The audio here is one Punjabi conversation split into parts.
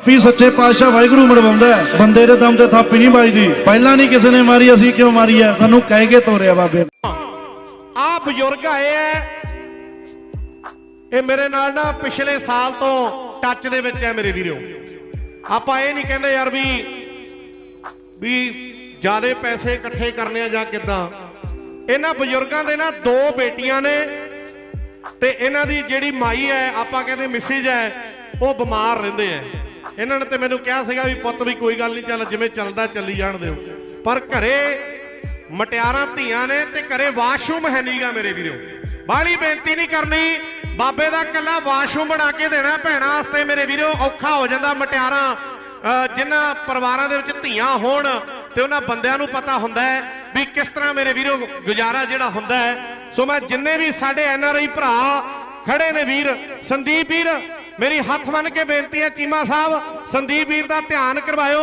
ਵੀ ਸੱਚੇ ਪਾਤਸ਼ਾਹ ਵਾਹਿਗੁਰੂ ਮਰਵਾਉਂਦਾ ਬੰਦੇ ਦੇ ਦਮ ਤੇ ਥਾਪੀ ਨਹੀਂ ਵੱਜਦੀ। ਪਹਿਲਾਂ ਨਹੀਂ ਕਿਸੇ ਨੇ ਮਾਰੀ, ਅਸੀਂ ਕਿਉਂ ਮਾਰੀ ਹੈ? ਸਾਨੂੰ ਕਹਿ ਕੇ ਤੋਰਿਆ ਬਾਬੇ ਆ ਬਜ਼ੁਰਗ ਆਏ ਐ। ਇਹ ਮੇਰੇ ਨਾਲ ਨਾ ਪਿਛਲੇ ਸਾਲ ਤੋਂ ਟੱਚ ਦੇ ਵਿੱਚ ਐ ਮੇਰੇ ਵੀਰੋ। ਆਪਾਂ ਇਹ ਨਹੀਂ ਕਹਿੰਦੇ ਯਾਰ ਵੀ ਵੀ ਜਿਆਦੇ ਪੈਸੇ ਇਕੱਠੇ ਕਰਨੇ ਆ ਜਾਂ ਕਿਦਾਂ। ਇਹਨਾਂ ਬਜ਼ੁਰਗਾਂ ਦੇ ਨਾ ਦੋ ਬੇਟੀਆਂ ਨੇ ਤੇ ਇਹਨਾਂ ਦੀ ਜਿਹੜੀ ਮਾਈ ਹੈ ਆਪਾਂ ਕਹਿੰਦੇ ਮਿਸਿਜ ਹੈ ਉਹ ਬਿਮਾਰ ਰਹਿੰਦੇ ਐ। ਇਹਨਾਂ ਨੇ ਤੇ ਮੈਨੂੰ ਕਿਹਾ ਸੀਗਾ ਵੀ ਪੁੱਤ ਵੀ ਕੋਈ ਗੱਲ ਨਹੀਂ, ਚੱਲ ਜਿਵੇਂ ਚੱਲਦਾ ਚੱਲੀ ਜਾਣ ਦਿਓ। ਪਰ ਘਰੇ ਮਟਿਆਰਾਂ ਧੀਆਂ ਨੇ ਤੇ ਘਰੇ ਵਾਸ਼ਰੂਮ ਹੈ ਨਹੀਂਗਾ ਮੇਰੇ ਵੀਰੋ। ਬਾਹਲੀ ਬੇਨਤੀ ਨਹੀਂ ਕਰਨੀ, ਬਾਬੇ ਦਾ ਕੱਲਾ ਵਾਸ਼ਰੂਮ ਬਣਾ ਕੇ ਦੇਣਾ ਭੈਣਾਂ ਵਾਸਤੇ ਮੇਰੇ ਵੀਰੋ, ਔਖਾ ਹੋ ਜਾਂਦਾ ਮਟਿਆਰਾਂ ਅਹ ਜਿਨ੍ਹਾਂ ਪਰਿਵਾਰਾਂ ਦੇ ਵਿੱਚ ਧੀਆਂ ਹੋਣ ਤੇ ਉਹਨਾਂ ਬੰਦਿਆਂ ਨੂੰ ਪਤਾ ਹੁੰਦਾ ਹੈ ਵੀ ਕਿਸ ਤਰ੍ਹਾਂ ਮੇਰੇ ਵੀਰੋ ਗੁਜ਼ਾਰਾ ਜਿਹੜਾ ਹੁੰਦਾ ਹੈ। ਸੋ ਮੈਂ ਜਿੰਨੇ ਵੀ ਸਾਡੇ ਐਨ ਆਰ ਆਈ ਭਰਾ ਖੜੇ ਨੇ ਵੀਰ, ਸੰਦੀਪ ਵੀਰ ਮੇਰੀ ਹੱਥ ਬੰਨ ਕੇ ਬੇਨਤੀ ਹੈ ਚੀਮਾ ਸਾਹਿਬ ਸੰਦੀਪ ਵੀਰ ਦਾ ਧਿਆਨ ਕਰਵਾਇਓ।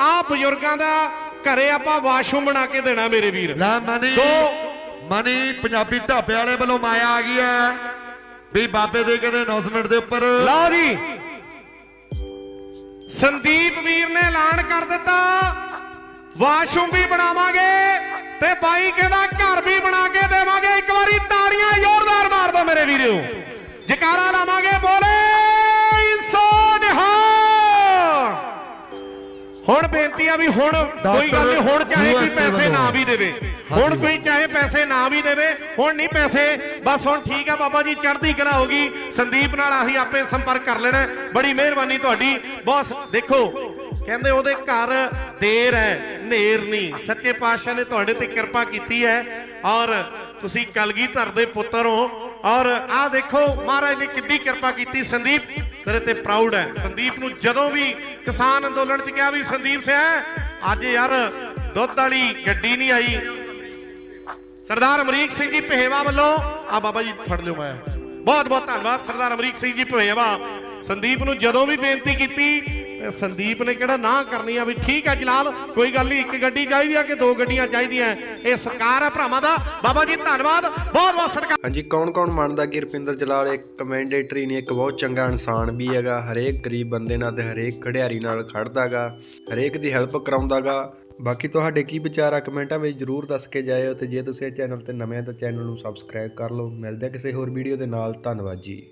ਆਹ ਬਜ਼ੁਰਗਾਂ ਦਾ ਘਰੇ ਆਪਾਂ ਵਾਸ਼ਰੂਮ ਬਣਾ ਕੇ ਦੇਣਾ ਮੇਰੇ ਵੀਰ। ਲੈ ਮਨੀ ਦੋ। ਮਨੀ ਪੰਜਾਬੀ ਢਾਬੇ ਵਾਲੇ ਵੱਲੋਂ ਮਾਇਆ ਆ ਗਈ ਹੈ। ਵੀ ਬਾਬੇ ਦੇ ਕਹਿੰਦੇ ਅਨਾਉਂਸਮੈਂਟ ਦੇ ਉੱਪਰ। ਲਓ ਜੀ। ਸੰਦੀਪ ਵੀਰ ਨੇ ਐਲਾਨ ਕਰ ਦਿੱਤਾ। ਵਾਸ਼ਰੂਮ ਵੀ ਬਣਾਵਾਂਗੇ ਤੇ ਬਾਈ ਕਹਿੰਦਾ ਘਰ ਵੀ ਬਣਾ ਕੇ ਦੇਵਾਂਗੇ। ਇੱਕ ਵਾਰੀ ਤਾੜੀਆਂ ਜ਼ੋਰਦਾਰ ਮਾਰ ਦਿਓ ਮੇਰੇ ਵੀਰੋ। ਜਕਾਰਾ ਲਾਵਾਂਗੇ ਬੋਲੇ। ਹੁਣ ਬੇਨਤੀ ਆ ਵੀ ਹੁਣ ਕੋਈ ਗੱਲ ਨਹੀਂ ਹੁਣ ਚਾਹੇ ਕੋਈ ਪੈਸੇ ਨਾ। ਵੀ ਦੇਵੇ। ਹੁਣ ਕੋਈ ਚਾਹੇ ਪੈਸੇ ਨਾ ਵੀ ਦੇਵੇ ਹੁਣ ਨਹੀਂ ਪੈਸੇ। ਬਸ ਹੁਣ ਠੀਕ ਆ ਬਾਬਾ ਜੀ ਚੜ੍ਹਦੀ ਕਲਾ ਹੋ ਗਈ। ਸੰਦੀਪ ਨਾਲ ਆਹੀ ਆਪੇ ਸੰਪਰਕ ਕਰ ਲੈਣਾ। ਬੜੀ ਮਿਹਰਬਾਨੀ ਤੁਹਾਡੀ। ਬੌਸ ਦੇਖੋ ਕਹਿੰਦੇ ਉਹਦੇ ਘਰ ਦੇਰ ਹੈ ਹਨੇਰ ਨਹੀਂ। ਸੱਚੇ ਪਾਤਸ਼ਾਹ ਨੇ ਤੁਹਾਡੇ ਤੇ ਕਿਰਪਾ ਕੀਤੀ ਹੈ। ਔਰ ਤੁਸੀਂ ਕਲਗੀਧਰ ਦੇ ਪੁੱਤਰ ਹੋ। ਔਰ ਆਹ ਦੇਖੋ, ਮਹਾਰਾਜ ਨੇ ਕਿੰਨੀ ਕਿਰਪਾ ਕੀਤੀ। ਸੰਦੀਪ ਤੇਰੇ ਤੇ ਪ੍ਰਾਊਡ ਹੈ। ਸੰਦੀਪ ਨੂੰ ਜਦੋਂ ਵੀ ਕਿਸਾਨ ਅੰਦੋਲਨ ਚ ਕਿਹਾ ਵੀ ਸੰਦੀਪ ਸਿਆ, ਅੱਜ ਯਾਰ ਦੁੱਧ ਵਾਲੀ ਗੱਡੀ ਨਹੀਂ ਆਈ। ਸਰਦਾਰ ਅਮਰੀਕ ਸਿੰਘ ਜੀ ਪਹਿਵਾ ਵੱਲੋਂ, ਆ ਬਾਬਾ ਜੀ ਫੜ ਲਿਓ ਮੈਂ। ਬਹੁਤ ਬਹੁਤ ਧੰਨਵਾਦ, ਸਰਦਾਰ ਅਮਰੀਕ ਸਿੰਘ ਜੀ ਪਹਿਵਾ ਸੰਦੀਪ ਨੂੰ ਜਦੋਂ ਵੀ ਬੇਨਤੀ ਕੀਤੀ ਤੇ ਸੰਦੀਪ ਨੇ ਕਿਹੜਾ ਨਾ ਕਰਨੀ ਆ ਵੀ ਠੀਕ ਆ ਜਲਾਲ, ਕੋਈ ਗੱਲ ਨਹੀਂ, ਇੱਕ ਗੱਡੀ ਚਾਹੀਦੀ ਆ ਕਿ ਦੋ ਗੱਡੀਆਂ ਚਾਹੀਦੀਆਂ ਇਹ ਸਰਕਾਰ ਆ ਭਰਾਵਾਂ ਦਾ। ਬਾਬਾ ਜੀ, ਧੰਨਵਾਦ। ਬਹੁਤ ਬਹੁਤ ਸਰਕਾਰ ਹਾਂਜੀ, ਕੌਣ ਕੌਣ ਮੰਨਦਾ ਕਿ ਰੁਪਿੰਦਰ ਜਲਾਲ ਇੱਕ ਕਮੈਂਡੇਟਰੀ ਨਹੀਂ, ਇੱਕ ਬਹੁਤ ਚੰਗਾ ਇਨਸਾਨ ਵੀ ਹੈਗਾ, ਹਰੇਕ ਗਰੀਬ ਬੰਦੇ ਨਾਲ ਤੇ ਹਰੇਕ ਖੜਿਆਰੀ ਨਾਲ ਖੜਦਾਗਾ, ਹਰੇਕ ਦੀ ਹੈਲਪ ਕਰਾਉਂਦਾਗਾ। ਬਾਕੀ ਤੁਹਾਡੇ ਕੀ ਵਿਚਾਰ ਆ ਕਮੈਂਟਾਂ ਵਿੱਚ ਜਰੂਰ ਦੱਸ ਕੇ ਜਾਇਓ ਤੇ ਜੇ ਤੁਸੀਂ ਇਹ ਚੈਨਲ ਤੇ ਨਵੇਂ ਆ ਤਾਂ ਚੈਨਲ ਨੂੰ ਸਬਸਕ੍ਰਾਈਬ ਕਰ ਲਓ। ਮਿਲਦੇ ਆ ਕਿਸੇ ਹੋਰ ਵੀਡੀਓ ਦੇ ਨਾਲ। ਧੰਨਵਾਦ ਜੀ।